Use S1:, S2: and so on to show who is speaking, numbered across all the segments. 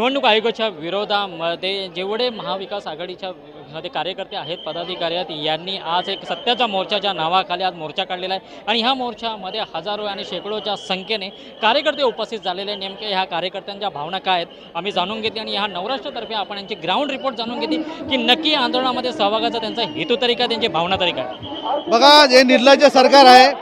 S1: निवडणूक आयोगाच्या विरोधामध्ये जेवढे महाविकास आघाडीच्या मध्ये कार्यकर्ते आहेत पदाधिकारी आहेत यांनी आज एक सत्याच्या मोर्चाच्या नावाखाली आज मोर्चा काढलेला आहे. आणि ह्या मोर्चामध्ये हजारो आणि शेकडोच्या संख्येने कार्यकर्ते उपस्थित झालेले नेमके ह्या कार्यकर्त्यांच्या भावना काय आहेत आम्ही जाणून घेतली आणि ह्या नवराष्ट्रतर्फे आपण यांची ग्राउंड रिपोर्ट जाणून घेतली की नक्की आंदोलनामध्ये सहभागाचा त्यांचा हेतू तरी काय त्यांची भावना तरी काय?
S2: बघा जे निर्लज्ज सरकार आहे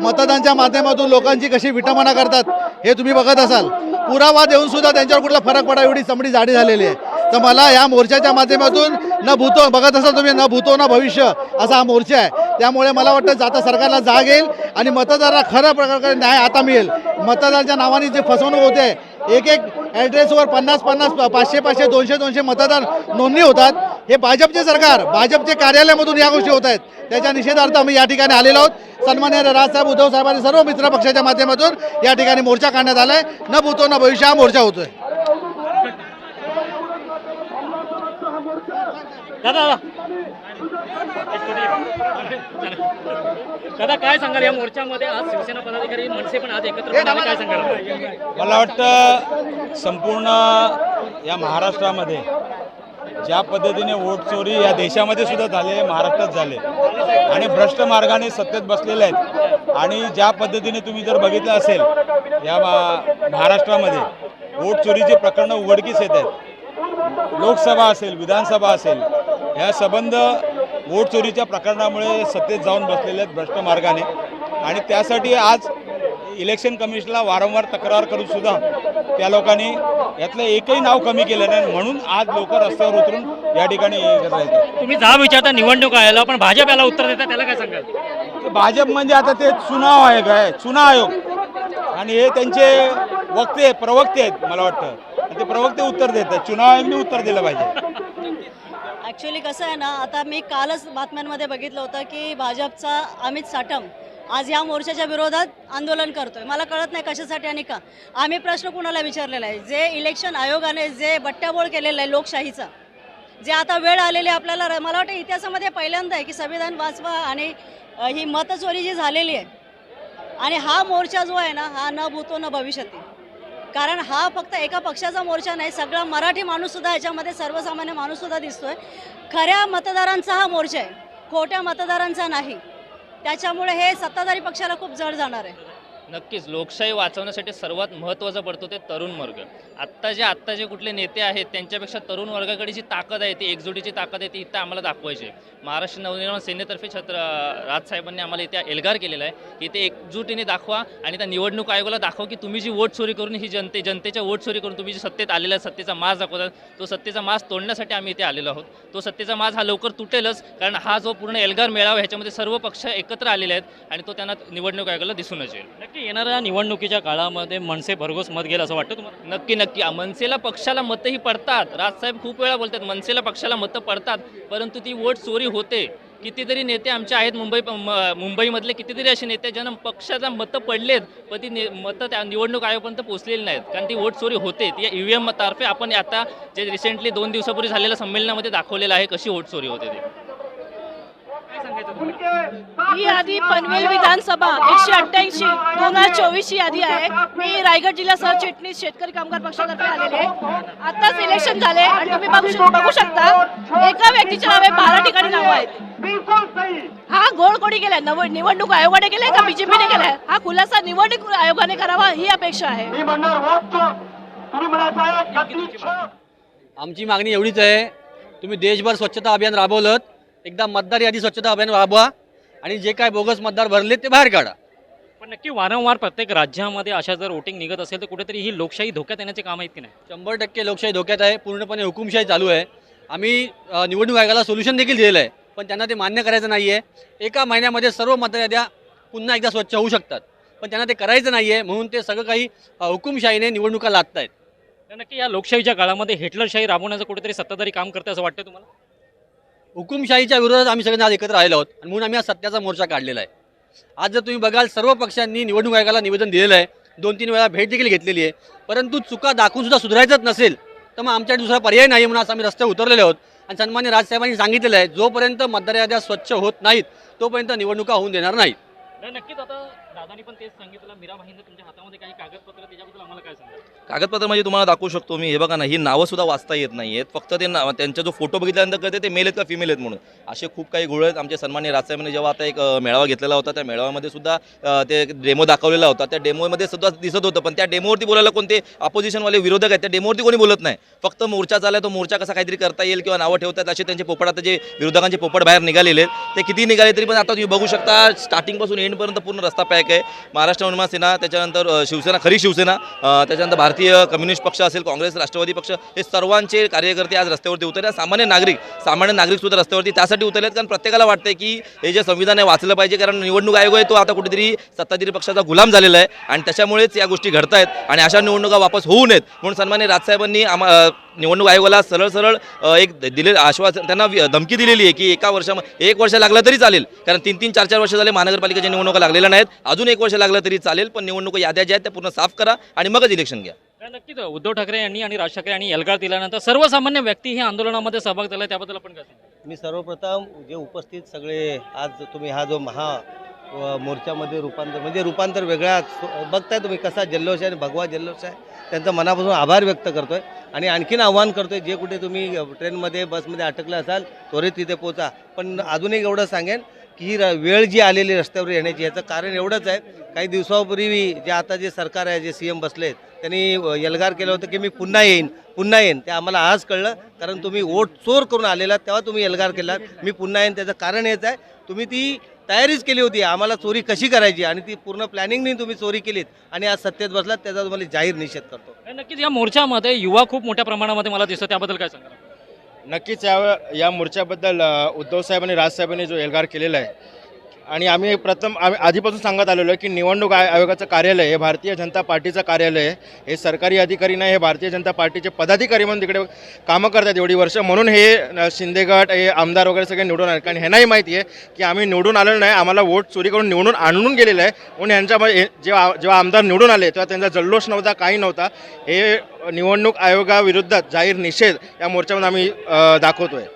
S2: मतदानच्या माध्यमातून लोकांची कशी विटंबना करतात हे तुम्ही बघत असाल. पुरावा देऊन सुद्धा त्यांच्यावर कुठला फरक पडा एवढी चमडी जाडी झालेली आहे. तर मला या मोर्चाच्या माध्यमातून न भूतो बघत असाल तुम्ही न भूतो ना भविष्य असा हा मोर्चा आहे. त्यामुळे मला वाटतं जाता सरकारला जाग येईल आणि मतदाराला खऱ्या प्रकारे न्याय आता मिळेल. मतदाराच्या नावाने जे फसवणूक होते एक एक ॲड्रेसवर पन्नास पन्नास पाचशे पाचशे दोनशे दोनशे मतदार नोंदणी होतात. हे भाजपचे सरकार भाजपचे कार्यालयामधून या गोष्टी होत आहेत. त्याच्या निषेधार्थ आम्ही या ठिकाणी आलेलो आहोत. सन्मान्य राजसाहेब उद्धव साहेबांनी सर्व मित्र पक्षाच्या माध्यमातून या ठिकाणी मोर्चा काढण्यात आलाय. न भूतो न भविष्य हा मोर्चा होतोय.
S1: दादा काय सांगाल? या मोर्चामध्ये आज शिवसेना पदाधिकारी मनसे पण आज एकत्र काय सांगाल?
S3: मला वाटतं संपूर्ण या महाराष्ट्रामध्ये ज्या पद्धतीने वोट चोरी या देशामध्ये सुद्धा झाले महाराष्ट्रात झाले आणि भ्रष्ट मार्गाने सत्तेत बसलेले आहेत. आणि ज्या पद्धतीने तुम्ही जर बघितलं असेल या महाराष्ट्रामध्ये वोट चोरीचे प्रकरणं उघडकीस येत आहेत. लोकसभा असेल विधानसभा असेल ह्या संबंध वोट चोरीच्या प्रकरणामुळे सत्तेत जाऊन बसलेले आहेत भ्रष्ट मार्गाने. आणि त्यासाठी आज इलेक्शन कमिशनला वारंवार तक्रार करून सुद्धा त्या लोकांनी यातलं एकही नाव कमी केलं नाही. म्हणून आज लोक रस्त्यावर उतरून या ठिकाणी
S1: तुम्ही जा विचारता निवडणूक आयोगाला पण भाजप याला उत्तर देता त्याला काय सांगाल?
S3: भाजप म्हणजे आता ते चुनाव आयोग आहे चुनाव आयोग. आणि हे त्यांचे वक्ते प्रवक्ते आहेत मला वाटतं. ते प्रवक्ते उत्तर देतात चुनाव आयोगाने उत्तर दिलं पाहिजे.
S4: ॲक्च्युली कसं आहे ना आता मी कालच बातम्यांमध्ये बघितलं होतं की भाजपचा अमित साटम आज या मोर्चाच्या विरोधात आंदोलन करतोय. मला कळत नाही कशासाठी आणि का. आम्ही प्रश्न कुणाला विचारलेला आहे? जे इलेक्शन आयोगाने जे बट्ट्याबोळ केलेलं आहे लोकशाहीचा जे आता वेळ आलेली आहे आपल्याला र- मला वाटतं इतिहासामध्ये पहिल्यांदा आहे की संविधान वाचवा आणि ही मतचोरी जी झालेली आहे आणि हा मोर्चा जो आहे ना हा न भूतो न भविष्यती. कारण हा फक्त एका पक्षाचा मोर्चा नाही सगळा मराठी माणूससुद्धा याच्यामध्ये सर्वसामान्य माणूससुद्धा दिसतोय. खऱ्या मतदारांचा हा मोर्चा आहे खोट्या मतदारांचा नाही. त्याच्यामुळे हे सत्ताधारी पक्षाला खूप जड जाणार आहे.
S5: नक्कीच लोकशाही वाचवण्यासाठी सर्वात महत्त्वाचं पडतो ते तरुण वर्ग. आत्ता जे आत्ता जे कुठले नेते आहेत त्यांच्यापेक्षा तरुण वर्गाकडे जी ताकद आहे ती एकजुटीची ताकद आहे ती इथं आम्हाला दाखवायची आहे. महाराष्ट्र नवनिर्माण सेनेतर्फे छत्र राजसाहेबांनी आम्हाला इथे एल्गार केलेला आहे की ते एकजुटीने दाखवा आणि त्या निवडणूक आयोगाला दाखवा की तुम्ही जी वोट चोरी करून ही जनते जनतेच्या वोट चोरी करून तुम्ही जी सत्तेत आलेला सत्तेचा माज दाखवतात तो सत्तेचा मास तोडण्यासाठी आम्ही इथे आलेलो आहोत. तो सत्तेचा मास हा लवकर तुटेलच कारण हा जो पूर्ण एल्गार मेळावा ह्याच्यामध्ये सर्व पक्ष एकत्र आलेले आहेत आणि तो त्यांना निवडणूक आयोगाला दिसूनच येईल.
S1: की येणाऱ्या निवडणुकीच्या काळामध्ये मनसे भरघोस मत घेईल असं वाटतं तुम्हाला?
S5: नक्की नक्की. मनसेला पक्षाला मतही पडतात. राजसाहेब खूप वेळा बोलतात मनसेला पक्षाला मतं पडतात परंतु ती वोट चोरी होते. कितीतरी नेते आमचे आहेत मुंबई म- मुंबईमधले कितीतरी असे नेते ज्यांना पक्षाला मतं पडलेत पण ती ने मतं त्या निवडणूक आयोगापर्यंत पोहोचलेली नाहीत. कारण ती वोट चोरी होते. ती ई व्ही एम तर्फे आपण आता जे रिसेंटली दोन दिवसापूर्वी झालेल्या संमेलनामध्ये दाखवलेलं आहे कशी वोट चोरी होते ती.
S6: ही यादी पनवेल विधानसभा एकशे अठ्ठ्याऐंशी दोन हजार चोवीस ची यादी आहे. मी रायगड जिल्हा सरचिटणीस शेतकरी कामगार पक्षातर्फे आलेले आहे. आताच इलेक्शन झाले आणि तुम्ही बघू शक- बघू शकता एका व्यक्तीच्या नावे बारा ठिकाणी नावं आहेत. हा गोड कोणी केलाय? नव निवडणूक आयोगाने केलाय का बीजेपीने केलाय? हा खुलासा निवडणूक आयोगाने करावा ही अपेक्षा आहे.
S7: आमची मागणी एवढीच आहे तुम्ही देशभर स्वच्छता अभियान राबवलं एकदा मतदार यादी स्वच्छता अभियान राबवा आणि जे काय बोगस मतदार भरले ते बाहेर काढा.
S1: पण नक्की वारंवार प्रत्येक राज्यामध्ये अशा जर वोटिंग निघत असेल तर कुठेतरी ही लोकशाही धोक्यात येण्याचे काम आहेत की नाही?
S7: शंभर टक्के लोकशाही धोक्यात आहे. पूर्णपणे हुकुमशाही चालू आहे. आम्ही अ, निवडणूक आयोगाला सोल्युशन देखील दिलेलं आहे. पण त्यांना ते मान्य करायचं नाही आहे एका महिन्यामध्ये सर्व मतदार याद्या पुन्हा एकदा स्वच्छ होऊ शकतात. पण त्यांना ते करायचं नाही आहे म्हणून ते सगळं काही अ, हुकुमशाहीने निवडणुका लादत आहेत
S1: तर नक्की या लोकशाहीच्या काळामध्ये हिटलरशाही राबवण्याचं कुठेतरी सत्ताधारी काम करते असं वाटतं तुम्हाला?
S7: हुकुमशाहीच्या विरोधात आम्ही सगळ्यांना आज एकत्र आलेलो आहोत आणि म्हणून आम्ही आज सत्याचा मोर्चा काढलेला आहे. आज जर तुम्ही बघाल सर्व पक्षांनी निवडणूक आयोगाला निवेदन दिलेलं आहे. दोन तीन वेळा भेट देखील घेतलेली आहे. परंतु चुका दाखवून सुद्धा सुधारायचंच नसेल तर मग आमच्या दुसरा पर्याय नाही म्हणून आज आम्ही रस्त्यावर उतरलेले आहोत. आणि सन्मान्य राजसाहेबांनी सांगितलेलं आहे जोपर्यंत मतदार याद्या स्वच्छ होत नाहीत तोपर्यंत निवडणुका होऊन देणार नाहीत.
S1: नक्कीच आता दादानी पण तेच सांगितलं. तुमच्या हातामध्ये काही कागदपत्र त्याच्याबद्दल आम्हाला काय सांगा
S8: कागदपत्र म्हणजे तुम्हाला दाखवू शकतो मी. हे बघा ना ही नावं सुद्धा वाचता येत नाही आहेत फक्त ते ना त्यांचा जो फोटो बघितल्यानंतर कळते ते मेल आहेत का फिमेल आहेत म्हणून. असे खूप काही गोळ आहेत. आमचे सन्मान्य राजसाहेबांनी जेव्हा आता एक अ, मेळावा घेतलेला होता त्या मेळाव्यामध्ये सुद्धा अ, ते डेमो दाखवलेला होता. त्या डेमोमध्ये सुद्धा दिसत होतं पण त्या डेमोवरती बोलायला कोणते अपोजिशनवाले विरोधक आहेत? त्या डेमोवरती कोणी बोलत नाही. फक्त मोर्चा चालला तो मोर्चा कसा काहीतरी करता येईल किंवा नावं ठेवतात असे त्यांचे पोपट आता जे विरोधकांचे पोपट बाहेर निघालेले आहेत ते किती निघाले तरी पण आता तुम्ही बघू शकता स्टार्टिंगपासून एंडपर्यंत पूर्ण रस्ता पॅक आहे. महाराष्ट्र निर्माण सेना त्याच्यानंतर शिवसेना खरी शिवसेना त्याच्यानंतर भारतीय कम्युनिस्ट पक्ष असेल काँग्रेस राष्ट्रवादी पक्ष हे सर्वांचे कार्यकर्ते आज रस्त्यावरती उतरले सामान्य नागरिक सामान्य नागरिक सुद्धा रस्त्यावरती त्यासाठी उतरलेत कारण प्रत्येकाला वाटतंय की हे जे संविधान आहे वाचलं पाहिजे कारण निवडणूक आयोग आहे तो आता कुठेतरी सत्ताधारी पक्षाचा गुलाम झालेला आहे. आणि त्याच्यामुळेच या गोष्टी घडत आहेत आणि अशा निवडणुका वापस होऊ नयेत. म्हणून सन्मान्य राजसाहेबांनी आम्हा निवडणूक आयोगाला सरळ सरळ एक दिले आश्वासन त्यांना धमकी दिलेली आहे की एका वर्षा एक वर्ष लागलं तरी चालेल. कारण तीन तीन चार चार वर्ष झाले महानगरपालिकेच्या निवडणुका लागलेल्या नाहीत. अजून एक वर्ष लागलं तरी चालेल पण निवडणुका याद्या ज्या आहेत त्या पूर्ण साफ करा आणि मगच इलेक्शन घ्या
S1: काय नक्कीच उद्धव ठाकरे यांनी आणि राज ठाकरे यांनी एल्गार दिल्यानंतर सर्वसामान्य व्यक्ती हे आंदोलनामध्ये सहभाग झाला त्याबद्दल आपण?
S9: मी सर्वप्रथम जे उपस्थित सगळे आज तुम्ही हा जो महा मोर्चामध्ये रूपांतर म्हणजे रूपांतर वेगळा बघताय तुम्ही कसा जल्लोष आहे आणि भगवा जल्लोष आहे त्यांचा मनापासून आभार व्यक्त करतोय आणि आणखीन आव्हान करतोय जे कुठे तुम्ही ट्रेनमध्ये बसमध्ये अटकले असाल त्वरित तिथे पोचा पण अजून एक एवढं सांगेन की ही र- वेळ जी आलेली रस्त्यावर येण्याची याचं कारण एवढंच आहे. काही दिवसापूर्वी जे आता जे सरकार आहे जे सी एम बसले त्यांनी यलगार एल्गार केलं होतं की मी पुन्हा येईन पुन्हा येईन. ते आम्हाला आज कळलं कारण तुम्ही वोट चोर करून आलेला तेव्हा तुम्ही एल्गार केलात. मी पुन्हा येईन त्याचं कारण हेच आहे. तुम्ही ती तयारीच केली होती. आम्हाला चोरी कशी करायची? आणि ती पूर्ण प्लॅनिंगने तुम्ही चोरी केलीत. आणि आज सत्तेत बसलात त्याचा तुम्हाला जाहीर निषेध करतो.
S1: नक्कीच या मोर्चामध्ये युवा खूप मोठ्या प्रमाणामध्ये मला दिसतं त्याबद्दल काय सांगा
S10: नक्कीच या या मोर्चाबद्दल उद्धव साहेब आणि राजसाहेबांनी जो एल्गार केलेला आहे आणि आम्ही प्रथम आम्ही आधीपासून सांगत आलेलो आहे की निवडणूक आयोगाचं कार्यालय हे भारतीय जनता पार्टीचं कार्यालय आहे. हे सरकारी अधिकारी नाही हे भारतीय जनता पार्टीचे पदाधिकारी म्हणून तिकडे कामं करतात एवढी वर्ष. म्हणून हे अ, शिंदेगड हे आमदार वगैरे सगळे निवडून आले. कारण ह्यांनाही माहिती आहे की आम्ही निवडून आलेलो नाही आम्हाला वोट चोरी करून निवडून आणून गेलेलं आहे. म्हणून ह्यांच्यामध्ये हे- जेव्हा जेव्हा आमदार निवडून आले तेव्हा त्यांचा जल्लोष नव्हता काही नव्हता. हे निवडणूक आयोगाविरुद्ध जाहीर निषेध या मोर्चामध्ये आम्ही दाखवतो आहे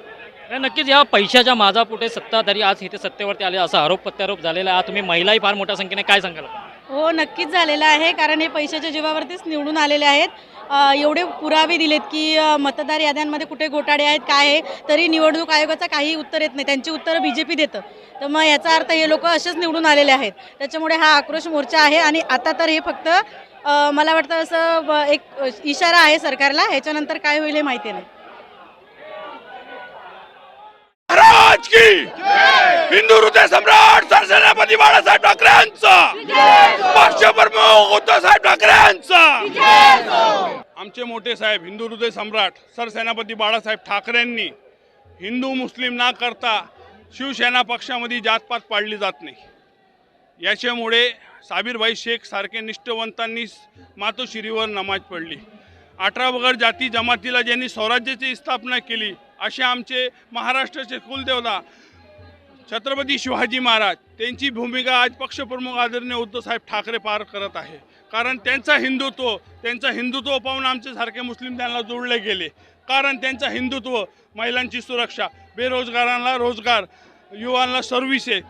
S1: काय नक्कीच या पैशाच्या माझा माझापुटे सत्ताधारी आज इथे सत्तेवरती आले असा आरोप प्रत्यारोप झालेला आहे. तुम्ही महिलाही फार मोठ्या संख्येने काय सांगाल?
S11: हो नक्कीच झालेलं आहे कारण हे पैशाच्या जीवावरतीच निवडून आलेले आहेत. एवढे पुरावे दिलेत की मतदार याद्यांमध्ये कुठे घोटाळे आहेत काय आहे तरी निवडणूक आयोगाचा काही उत्तर येत नाही. त्यांची उत्तरं बी जे पी देतं. तर मग याचा अर्थ हे लोक असेच निवडून आलेले आहेत. त्याच्यामुळे हा आक्रोश मोर्चा आहे आणि आता तर हे फक्त मला वाटतं असं एक इशारा आहे सरकारला. ह्याच्यानंतर काय होईल हे माहिती नाही
S12: महाराज की हिंदू हृदय सम्राट सरसेनापती बाळासाहेब ठाकरेंचा पक्ष प्रमुख उद्धवसाहेब ठाकरेंचा आमचे मोठे साहेब हिंदू हृदय सम्राट सरसेनापती बाळासाहेब ठाकरेंनी हिंदू मुस्लिम ना करता शिवसेना पक्षामध्ये जातपात पाडली जात नाही. याच्यामुळे साबीरभाई शेख सारखे निष्ठवंतांनी मातोश्रीवर नमाज पडली. अठरा वगैरे जाती जमातीला ज्यांनी स्वराज्याची स्थापना केली असे आमचे महाराष्ट्राचे कुलदेवता छत्रपती शिवाजी महाराज त्यांची भूमिका आज पक्षप्रमुख आदरणीय उद्धवसाहेब ठाकरे पार करत आहे. कारण त्यांचा हिंदुत्व त्यांचा हिंदुत्व पाहून आमचे सारखे मुस्लिम त्यांना जोडले गेले. कारण त्यांचा हिंदुत्व महिलांची सुरक्षा बेरोजगारांना रोजगार युवांना सर्व्हिसे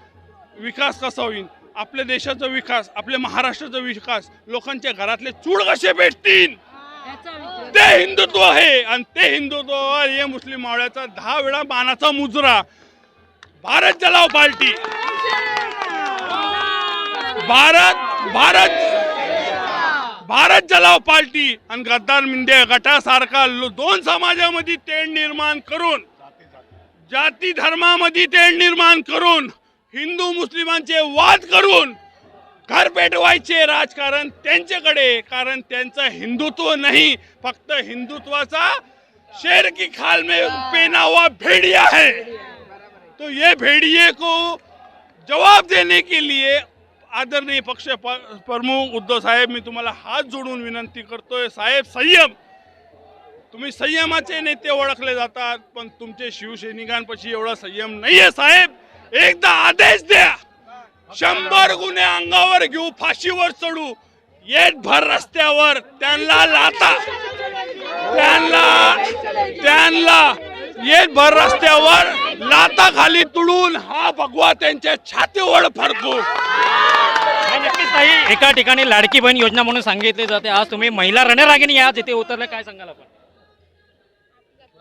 S12: विकास कसा होईल आपल्या देशाचा विकास आपल्या महाराष्ट्राचा विकास लोकांच्या घरातले चूड कसे भेटतील ते हिंदुत्व आहे आणि ते हिंदुत्वावर हे मुस्लिम मावळ्याचा दहा वेळा मानाचा मुजरा. भारत जलाव पार्टी. भारत भारत भारत जलाव पार्टी आणि गद्दार मिंदे गटासारखा दोन समाजामध्ये तेढ निर्माण करून जाती धर्मामध्ये तेढ निर्माण करून हिंदू मुस्लिमांचे वाद करून घर पेटवायचे राजकारण त्यांच्याकडे कारण त्यांचं हिंदुत्व नाही. फक्त हिंदुत्वाचा शेर की खाल में पहना हुआ भेड़िया है. तो ये भेड़िए को जवाब देने के लिए आदरणीय पक्ष प्रमुख उद्धव साहेब मी तुम्हाला हात जोडून विनंती करतोय. साहेब संयम. तुम्ही संयमाचे नेते ओळखले जातात पण तुमचे शिवसैनिकांपाशी एवढा संयम नाहीये साहेब. एकदा आदेश द्या. शंभर गुन्हे अंगावर घेऊ फाशीवर चढू. येत भर रस्त्यावर त्यांना लाता त्यांना त्यांना येत भर रस्त्यावर लाता खाली तुडून हा भगवा त्यांच्या छातीवर फरकू
S1: काय नक्कीच ताई एका ठिकाणी लाडकी बहीण योजना म्हणून सांगितली जाते. आज तुम्ही महिला रणरागिणी आज इथे उतरल्या काय सांगाल आपण?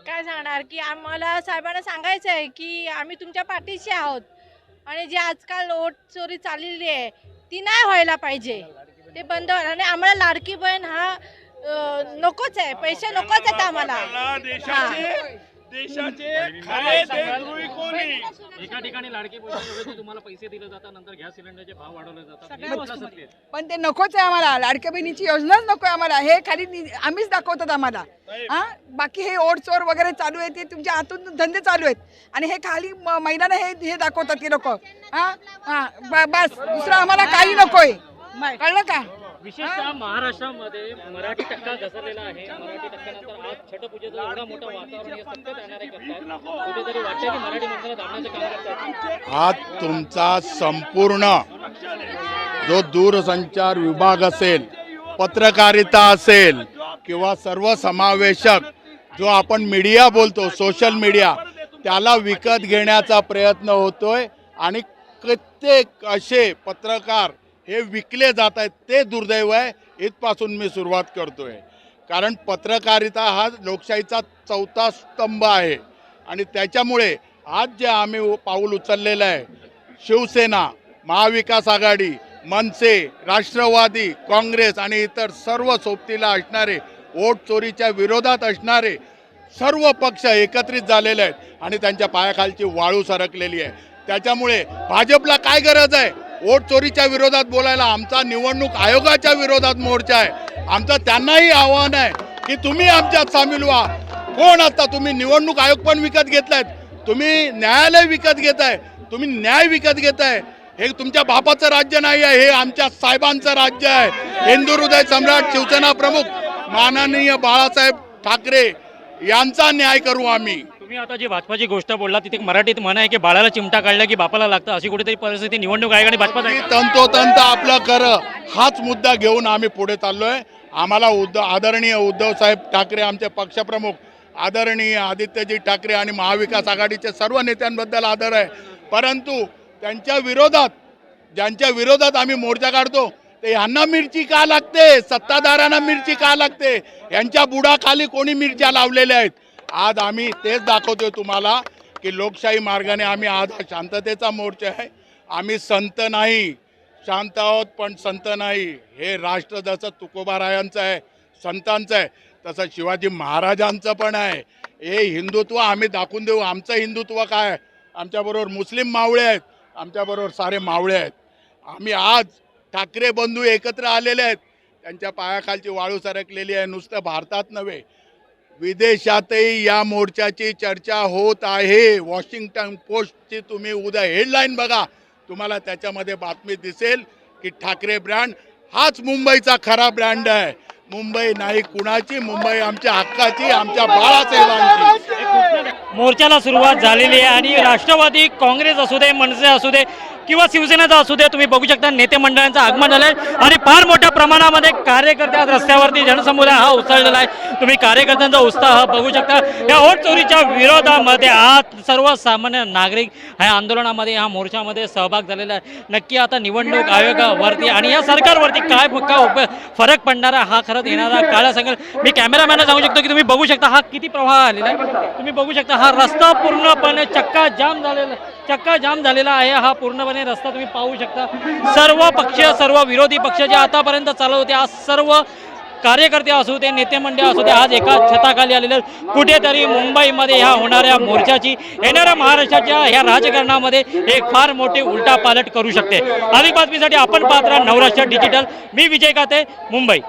S6: काय सांगणार की आम्हाला साहेबांना सांगायचं आहे की आम्ही तुमच्या पाठीशी आहोत. आणि जी आजकाल ओट चोरी चाललेली आहे ती नाही व्हायला पाहिजे. ते बंद व्हायला आणि आम्हाला लाडकी बहीण हा नकोच आहे. पैसे नकोच आहेत आम्हाला. हा.
S1: एका ठिकाणी लाडकी बहीण तुम्हाला पैसे दिले जातात नंतर गॅस सिलेंडरचे भाव वाढवले जातात. हे?
S13: पण ते नकोच आहे आम्हाला. लाडक्या बहिणीची योजनाच नको आहे आम्हाला. हे खाली नि- आम्हीच दाखवतात आम्हाला. हा? बाकी हे ओढचोर वगैरे चालू आहे ते तुमच्या हातून धंदे चालू आहेत. आणि हे खाली म- महिलांना हे हे दाखवतात ते लोक. हा? हा. ब- बस. दुसरं आम्हाला काही नकोय. कळलं का?
S1: विशेषतः महाराष्ट्रामध्ये मराठी टक्का घसरलेला आहे. मराठी टक्क्यानंतर आज छटपूजेचं एवढा मोठा वातावरण हे करतात. कुठेतरी वाटतं की मराठी माणसाला दाबण्याचं काम करतात.
S12: आज तुमचा संपूर्ण जो दूरसंचार विभाग असेल पत्रकारिता असेल किंवा सर्वसमावेशक जो आपण मीडिया बोलतो सोशल मीडिया त्याला विकत घेण्याचा प्रयत्न होतोय. आणि कित्येक असे पत्रकार हे विकले जात आहेत ते दुर्दैव आहे इथपासून मी सुरुवात करतो आहे कारण पत्रकारिता हा लोकशाहीचा चौथा स्तंभ आहे. आणि त्याच्यामुळे आज जे आम्ही उ- पाऊल उचललेलं आहे शिवसेना महाविकास आघाडी मनसे राष्ट्रवादी काँग्रेस आणि इतर सर्व सोबतीला असणारे वोट चोरीच्या विरोधात असणारे सर्व पक्ष एकत्रित झालेले आहेत आणि त्यांच्या पायाखालची वाळू सरकलेली आहे. त्याच्यामुळे भाजपला काय गरज आहे? वोट चोरीच्या विरोधात बोलायला आमचा निवडणूक आयोगाच्या विरोधात मोर्चा आहे. आमचं त्यांनाही आव्हान आहे की तुम्ही आमच्यात सामील व्हा. कोण आता तुम्ही निवडणूक आयोग पण विकत घेतलायत. तुम्ही न्यायालय विकत घेताय. तुम्ही न्याय विकत घेताय. हे तुमच्या बापाचं राज्य नाही आहे हे आमच्या साहेबांचं राज्य आहे. हिंदू हृदय सम्राट शिवसेना प्रमुख माननीय बाळासाहेब ठाकरे यांचा न्याय करू आम्ही.
S1: तुम्ही आता जी भाजपाची गोष्ट बोलला तिथे मराठीत म्हण आहे की बाळाला चिमटा काढला की बापाला लागतं अशी कुठेतरी परिस्थिती निवडणूक आयोगाने
S12: भाजपा तंतोतंत आपलं कर हाच मुद्दा घेऊन आम्ही पुढे चाललोय. आम्हाला उद्धव आदरणीय उद्धव साहेब ठाकरे आमचे पक्षप्रमुख आदरणीय आदित्यजी ठाकरे आणि महाविकास आघाडीचे सर्व नेत्यांबद्दल आदर आहे. परंतु त्यांच्या विरोधात ज्यांच्या विरोधात आम्ही मोर्चा काढतो ते यांना मिरची का लागते? सत्ताधारांना मिरची का लागते? यांच्या बुडाखाली कोणी मिरच्या लावलेल्या आहेत? आज आम्ही तेच दाखवतोय तुम्हाला की लोकशाही मार्गाने आम्ही आज हा शांततेचा मोर्चा आहे. आम्ही संत नाही शांत आहोत पण संत नाही. हे राष्ट्र जसं तुकोबारायांचं आहे संतांचं आहे तसं शिवाजी महाराजांचं पण आहे. हे हिंदुत्व आम्ही दाखवून देऊ. आमचं हिंदुत्व काय आमच्याबरोबर मुस्लिम मावळे आहेत. आमच्याबरोबर सारे मावळे आहेत. आम्ही आज ठाकरे बंधू एकत्र आलेले आहेत. त्यांच्या पायाखालची वाळू सरकलेली आहे. नुसतं भारतात नव्हे विदेशातही या मोर्चाची चर्चा होत आहे. वॉशिंग्टन पोस्टची तुम्ही उद्या हेडलाईन बघा. तुम्हाला त्याच्यामध्ये बातमी दिसेल की ठाकरे ब्रँड हाच मुंबईचा खरा ब्रँड आहे. मुंबई नाही कुणाची मुंबई आमच्या हक्काची आमच्या बाळासाहेबांची.
S1: मोर्चाला सुरुवात झालेली आहे आणि राष्ट्रवादी काँग्रेस असू दे मनसे असू दे किंवा शिवसेनेचा असू दे तुम्ही बघू शकता नेते मंडळांचं आगमन झालंय. आणि फार मोठ्या प्रमाणामध्ये कार्यकर्ते आज रस्त्यावरती जनसमुदाय हा उसळलेला आहे. तुम्ही कार्यकर्त्यांचा उत्साह बघू शकता. या वोट चोरीच्या विरोधामध्ये आज सर्वसामान्य नागरिक ह्या आंदोलनामध्ये ह्या मोर्चामध्ये सहभाग झालेला आहे. नक्की आता निवडणूक आयोगावरती आणि या सरकारवरती काय पक्का उप फरक पडणारा हा खरंच येणारा काळा सांगेल मी कॅमेरामॅनला सांगू शकतो की तुम्ही बघू शकता हा किती प्रवाह आलेला आहे. तुम्ही बघू शकता हा रस्ता पूर्णपणे चक्का जाम झालेला चक्का जाम झालेला आहे. हा पूर्णपणे रस्ता तुम्ही पाहू शकता. सर्व पक्ष सर्व विरोधी पक्ष जे आतापर्यंत चालवत होते आज सर्व कार्यकर्ते असू दे नेते मंडळ असू दे आज एका छताखाली आलेले कुठेतरी मुंबईमध्ये ह्या होणाऱ्या मोर्चाची येणाऱ्या महाराष्ट्राच्या ह्या राजकारणामध्ये एक फार मोठी उलटा पालट करू शकते. अधिक बातमीसाठी आपण पात्र नवराष्ट्र डिजिटल. मी विजय काते मुंबई.